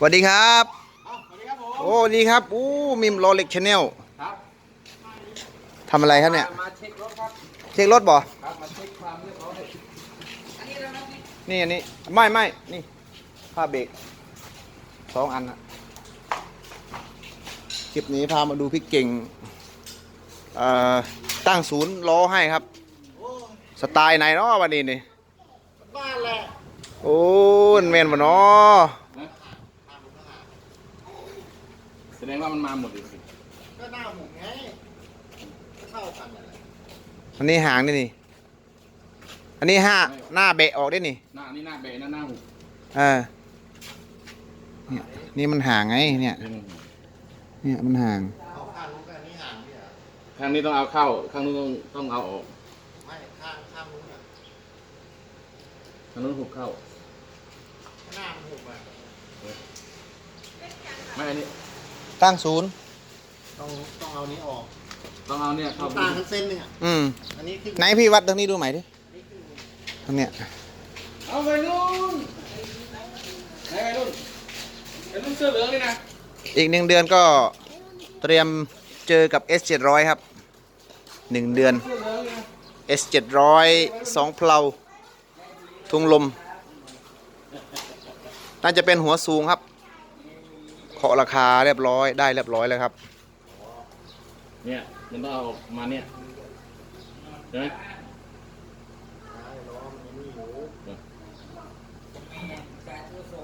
สวัสดีครับอ้าวสวัสดีครับผมโอ้ดีครับอู้มิมโรเล็กชาแนลครับทำอะไรครับเนี่ย มาเช็ครถครับ เช็ครถบ่ครับ มาเช็คความเรียบร้อยนี่อันนี้ ไม่ไม่นี่ผ้าเบรกสองอันนะคลิปนี้พามาดูพี่เก่งเอ่อตั้งศูนย์ล้อให้ครับ สไตล์ไหนเนาะวันนี้นี่บ้านแหละโอ้ยแมนบ่เนาะ แส ดงว่ามันมาหมดเลยสิก็หน้าหมุนไงก็เท่ากันนั่นแหละอันนี้หางนี่นี่ อันนี้ห้าหน้าเบะออกได้นี่ หน้านี่หน้าเบะหน้าหน้าหูเออเนี่ยนี่มันห่างไงเนี่ย เนี่ยมันห่าง เอาข้างนู้นกับอันนี้ห่างเนี่ยข้างนี้ต้องเอาเข้า ข้างนู้นต้องต้องเอาออก ไม่ข้างข้างนู้นอะข้างนู้นหุบเข้า หน้ามันหุบอะไม่อันนี้ ตั้งศูนย์ต้องต้องเอานี้ออกต้องเอาเนี่ยเข้าต่างกันเส้นหนึงอะอืมอันนี้ขึ้นไหนพี่วัดตรงนี้ดูใหม่ดิตรงเนี้ยเอาไปนู่นไหนไปนู่นไปนู่นเสื้อเหลืองนี่นะอีกหนึ่งเดือนก็เตรียมเจอกับ S 7 0 0ครับหนึ่งเดือนเสื้อเหลืองนี่นะ S 7 0 0สองเพลาทุงลม น่าจะเป็นหัวสูงครับ เคาะราคาเรียบร้อยได้เรียบร้อยแล้วครับ เนี่ยมันต้องเอามาเนี่ยใช่ไหม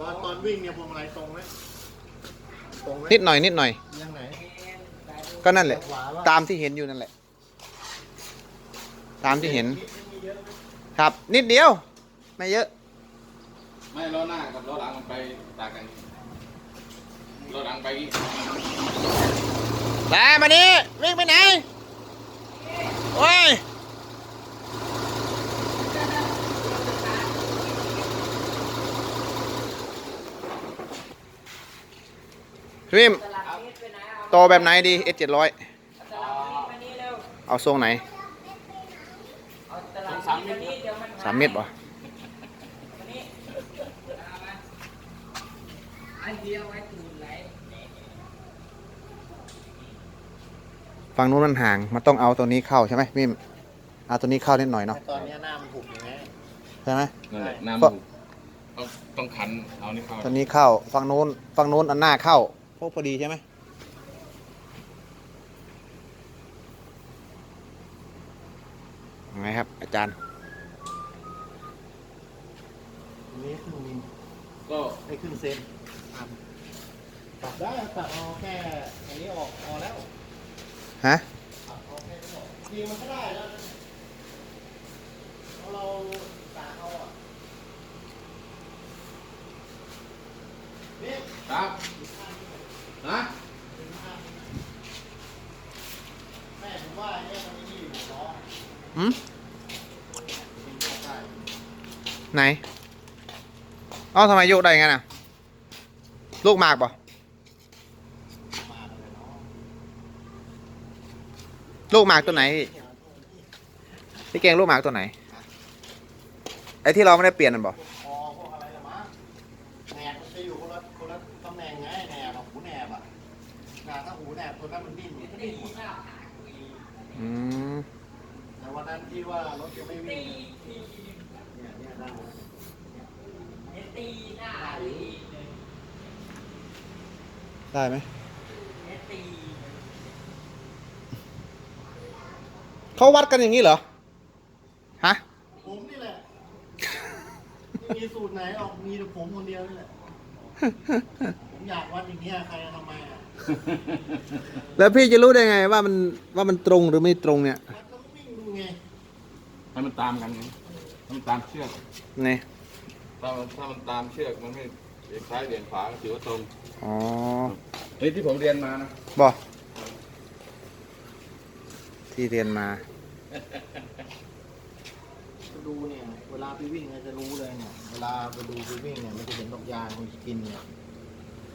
ตอนตอนวิ่งเนี่ยพวงมาลัยตรงไหมตรงไหมนิดหน่อยนิดหน่อย ยังไหนก็นั่นแหละ ขวาว่าตามที่เห็นอยู่นั่นแหละ ตามที่เห็น ครับ นิดเดียว ไม่เยอะ ไม่ล้อหน้ากับล้อหลังมันไปตากกัน ล้อหลังไปอย่างงี้แต่มานี้วิ่งไปไหน โอ้ยพิมโตแบบไหนดี S 7 0 0เอาทรงไหนสองสามเมตรสามเมตรป่ะ ฝั่งนู้นมันห่างมันต้องเอาตัวนี้เข้าใช่ไหมพิมเอาตัวนี้เข้านิดหน่อยเนาะตอนเนี้ยหน้ามันหุบอยู่ไงใช่ไหมนั่นแหละน้ำก็มันต้องต้องขันเอานี่เข้าตัวนี้เข้าฝั่งนู้นฝั่งนู้นอันหน้าเข้าพวกพอดีใช่ไหมยังไงครับ อาจารย์อันนี้ครึ่งมิลก็ไอ้ครึ่งเซนครับตัดได้ตัดเอาแค่อันนี้ออกพอแล้ว ฮะตัดเอาแค่นี้ออกจริงมันก็ได้แล้วนะเพราะเราตากเอาอะนี่ครับนะแม่ผมว่าเนี่ยมันไม่ดีอยู่ล้ออืมมันโยกได้ไหนเอ้าทำไมโยกได้งั้นอะ ลูกหมากป่ะ มาเลยเนาะ ลูกหมากตัวไหนพี่พี่เก่งลูกหมากตัวไหน ไอ้ที่เราไม่ได้เปลี่ยนมันป่ะพอพวกอะไรละมั้งแหนบมันจะอยู่คนละคนละตำแหน่งไงแหนบกับหูแหนบอะงานถ้าหูแหนบตัวนั้นมันดิ้นมันก็ดิ้นหมดอืมแต่วันนั้นที่ว่ารถยังไม่วิ่งเนี่ยเนี่ยได้หมดได้ไหม เขาวัดกันอย่างนี้เหรอ ฮะ ผมนี่แหละ ไม่มีสูตรไหนออก มีแต่ผมคนเดียวนี่แหละ ผมอยากวัดอย่างเงี้ยใครจะทำไมอะแล้วพี่จะรู้ได้ไงว่ามันว่ามันตรงหรือไม่ตรงเนี่ยวัดต้องวิ่งดูไง ให้มันตามกันไงให้มันตามเชือกนี่ถ้ามันถ้ามันตามเชือกมันไม่เบี่ยงซ้ายเบี่ยงขวาก็ถือว่าตรงอ๋อนี่ที่ผมเรียนมานะ บอที่เรียนมา ดูเนี่ย เวลาไปวิ่งเนี่ยจะรู้เลยเนี่ย เวลาไปดูไปวิ่งเนี่ยมันจะเห็นดอกยางมันกินเนี่ย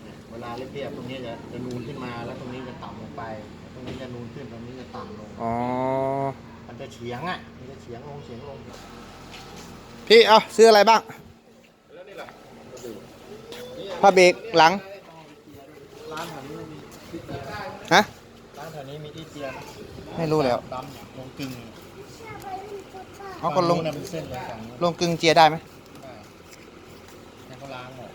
เนี่ย เวลาเรียบๆตรงนี้จะจะนูนขึ้นมาแล้วตรงนี้จะต่ำลงไป ตรงนี้จะนูนขึ้นตรงนี้จะต่ำลง อ๋อ มันจะเฉียงอะ มันจะเฉียงลงเฉียงลง พี่เอาซื้ออะไรบ้างแล้วนี่ล่ะผ้าเบรกหลังไอ้ฮะร้านแถวนี้มีที่เจียไหมไม่รู้แล้วปั๊มลงกึ่ง เอาก็ลง ฝั่นู้นน่ะเป็นเส้นเลยฝั่งนู้นลงกึ่งเจียได้ไหมได้ให้เขาล้างหมด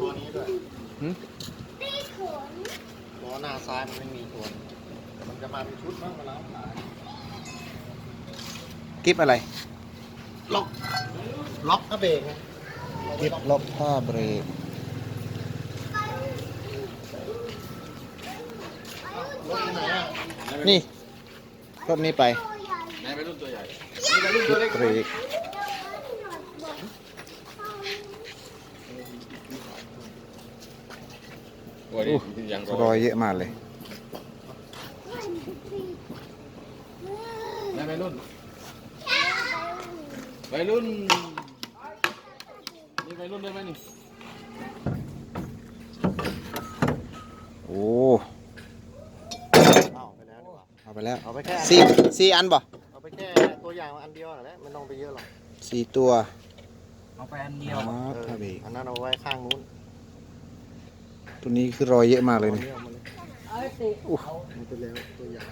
ตัวนี้ด้วยหืมล้อหน้าซ้ายมันไม่มีตัวนี้แต่มันจะมาเป็นชุดบ้างเวลาขายกิฟอะไร ล็อก ล็อกกระเบรกไง กิฟล็อกผ้าเบรกรถที่ไหนอะนี่รถนี้ไปไหนไปรุ่นตัวใหญ่กิฟเบรกโอ้ยนี่ยังรอยเยอะมากเลยไหนไปรุ่นไปรุ่นนี่ไป รุ่นได้ไหมนี่โอ้เอาไปแล้วดีกว่า เอาไปแล้วเอาไปแค่อันสี่สี่อันบ่เอาไปแค่ตัวอย่างอันเดียวนั่นแหละไม่ต้องไปเยอะหรอกสี่ตัวเอาไปอันเดียวอ๋อเออผ้าเบรกอันนั้นเอาไว้ข้างนู้นตัวนี้คือรอยเยอะมากเลยนี่ อามาเลยอู้เอาไปแล้วตัวอย่าง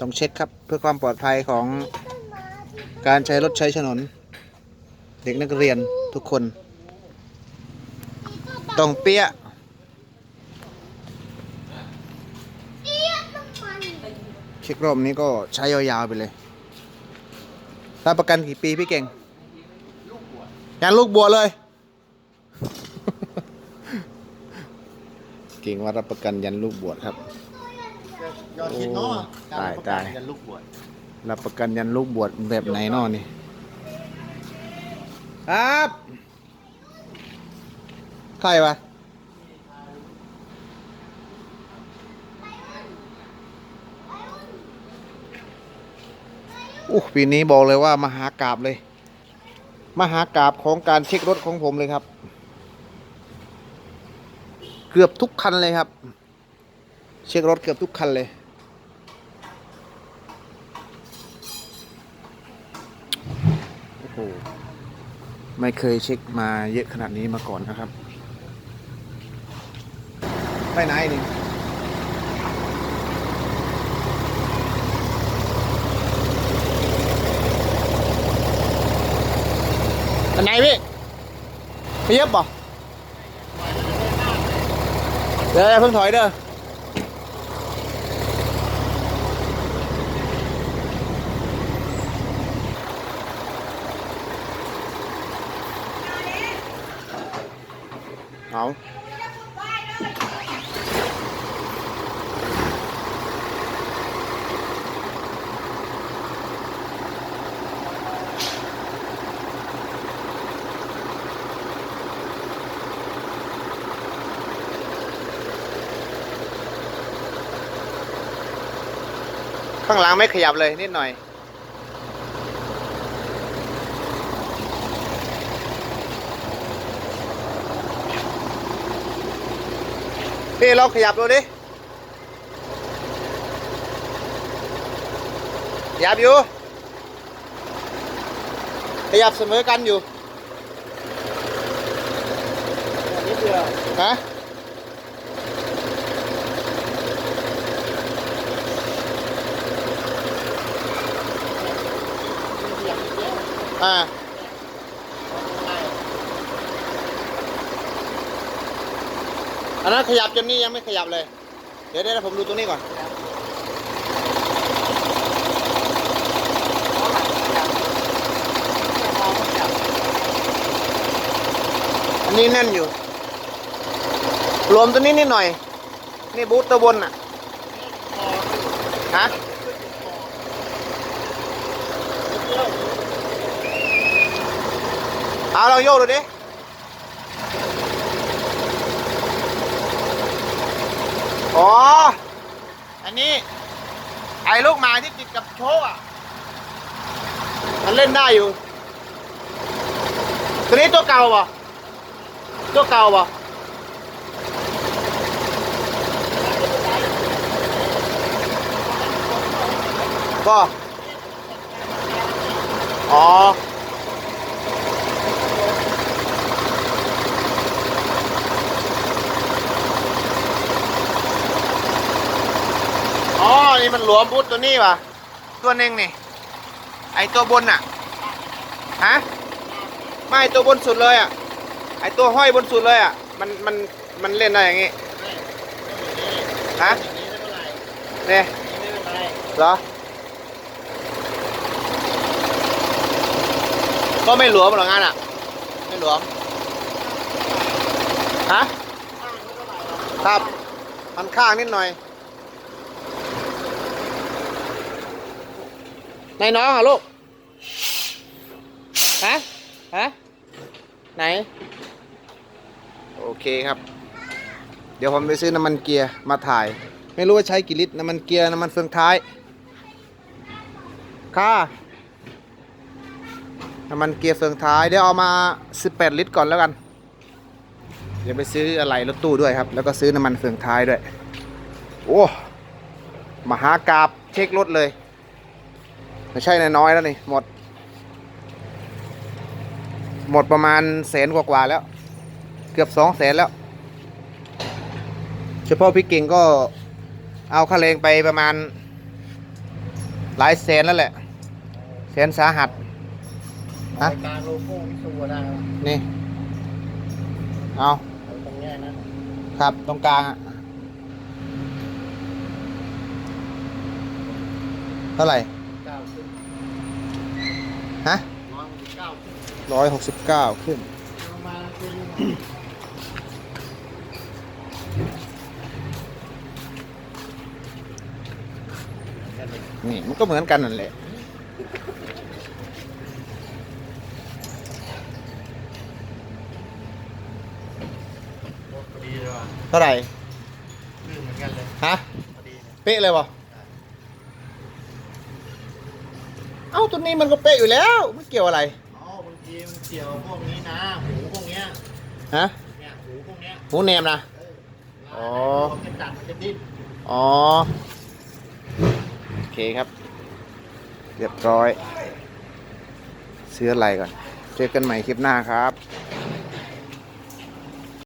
ต้องเช็คครับเพื่อความปลอดภัยของการใช้รถใช้ถนน เด็กนักเรียนทุกคน ต้องเปี้ยเช็ครอบนี้ก็ใช้ยาวๆไปเลยรับประกันกี่ปีพี่เก่งยันลูกบัวเลย เก่งว่ารับประกันยันลูกบวชครับยอดคิดเนาะการประตากัยนตายยันลูกบวชรับประกันยันลูกบวชแบบไหนนอนี่ ครับ ใครวะอู้ปีนี้บอกเลยว่ามหากราบเลย มหากราบของการเช็ครถของผมเลยครับ เกือบทุกคันเลยครับ เช็ครถเกือบทุกคันเลย โอ้โห ไม่เคยเช็คมาเยอะขนาดนี้มาก่อนนะครับ ไปไหนนี่อันไหนพี่ไปเย็บป่ะเดี๋ยวอย่าเพิ่งถอยเด้อ ข้างหลังไม่ขยับเลยนิดหน่อย พี่ลองขยับดูดิขยับอยู่ ขยับเสมอกันอยู่นิดเดียวฮะอ่า อันนั้นขยับจนนี่ยังไม่ขยับเลย เดี๋ยวเดี๋ยวผมดูตรงนี้ก่อน อันนี้แน่นอยู่ รวมตัวนี้นิดหน่อย นี่บูทตัวบนอะ ฮะเอาเราโยกดูดิ อ๋อ อันนี้ ไอ้ลูกหมาที่ติดกับโชว์อะ มันเล่นได้อยู่ ตัวนี้ตัวเก่าป่ะตัวเก่าป่ะก็อ๋อ อ๋อ นี่มันหลวมพุทธตัวนี้ว่ะตัวหนึ่งนี่ ไอตัวบนอะ ฮะ ไม่ตัวบนสุดเลยอะ ไอตัวห้อยบนสุดเลยอะ มัน มัน มันเล่นได้อย่างงี้ ฮะเนี่ยเหรอ ก็ไม่หลวมหรอกงั้นอะ ไม่หลวม ฮะ ครับ มันข้างนิดหน่อย ในน้องอะลูก ฮะ ฮะ ไหน โอเคครับ เดี๋ยวผมไปซื้อน้ำมันเกียร์มาถ่าย ไม่รู้ว่าใช้กี่ลิตรน้ำมันเกียร์น้ำมันเฟืองท้าย ค่ะ น้ำมันเกียร์เฟืองท้าย เดี๋ยวเอามา 18 ลิตรก่อนแล้วกัน เดี๋ยวไปซื้ออะไรรถตู้ด้วยครับ แล้วก็ซื้อน้ำมันเฟืองท้ายด้วย โอ้ มหากราบเช็ครถเลย ไม่ใช่นน้อยแล้วนี่ หมด หมดประมาณแสนกว่าๆแล้ว เกือบสองแสนแล้ว เฉพาะพี่เก่งก็เอาค่าแรงไปประมาณ หลายแสนแล้วแหละ แสนสาหัสฮะการโลโก้มิสูได้นี่ เอาตรงนี้นะครับ ตรงกลางเท่าไหร่ ฮะร้อยหกสิบเก้าขึ้นร้อยหกสิบเก้าขึ้นประมาณเป็นนี่มันก็เหมือนกันนั่นแหละพอดีเลยว่ะเท่าไหร่ขึ้นเหมือนกันเลยฮะพอดีเลยเป๊ะเลยวะ เอ้าตัวนี้มันก็เป๊ะอยู่แล้วไม่เกี่ยวอะไรอ๋อบางทีมันเกี่ยวพวกนี้นะหูพวกเนี้ยฮะเนี่ยหูพวกเนี้ยหูแนมนะ เอออ๋อพอจะจัดมันจะดิ้นอ๋อโอเคครับ เรียบร้อย ซื้ออะไรก่อน เจอกันใหม่คลิปหน้าครับ